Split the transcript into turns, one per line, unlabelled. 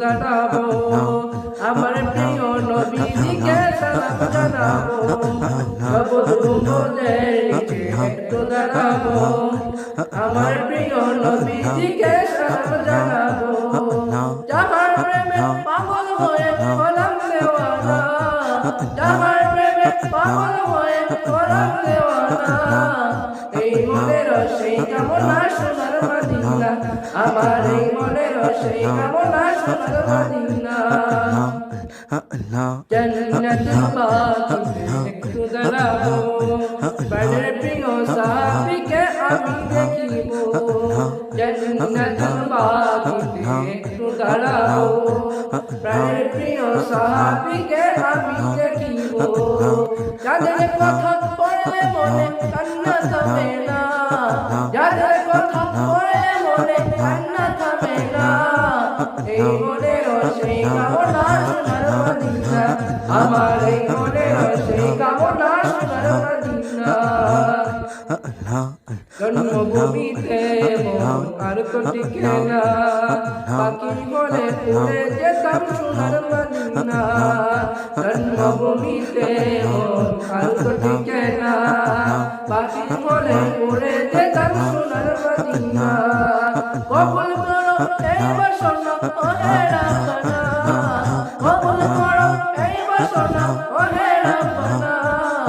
দাঁড়াবো আমার প্রিয় নবীজিকে সালাম জানাব একটু দাঁড়াবো আমার প্রিয় জানাব যাহার প্রেমে পাগল হয়ে হলাম দেওয়ানা যাহার প্রেমে পাগল হয়ে হলাম দেওয়ানা এই মনের সেই কামনা সোনার মদিনা আমার এই মনের সেই কামনা সোনার মদিনা জন্নত বাকি একটু দাঁড়াও প্রিয় সাথীকে যাদের কথা পড়লে মনে কান্না থামে না যাদের কথা পড়লে মনে আমার জন্মভূমিতে মন আর তো টিকে না পাখি বলে উড়ে যেতাম সোনার মদিনা জন্মভূমিতে মন আর তো টিকে না পাখি বলে উড়ে যেতাম সোনার মদিনা কবুল করো এই বাসনা ও হে রাখনা কবুল করো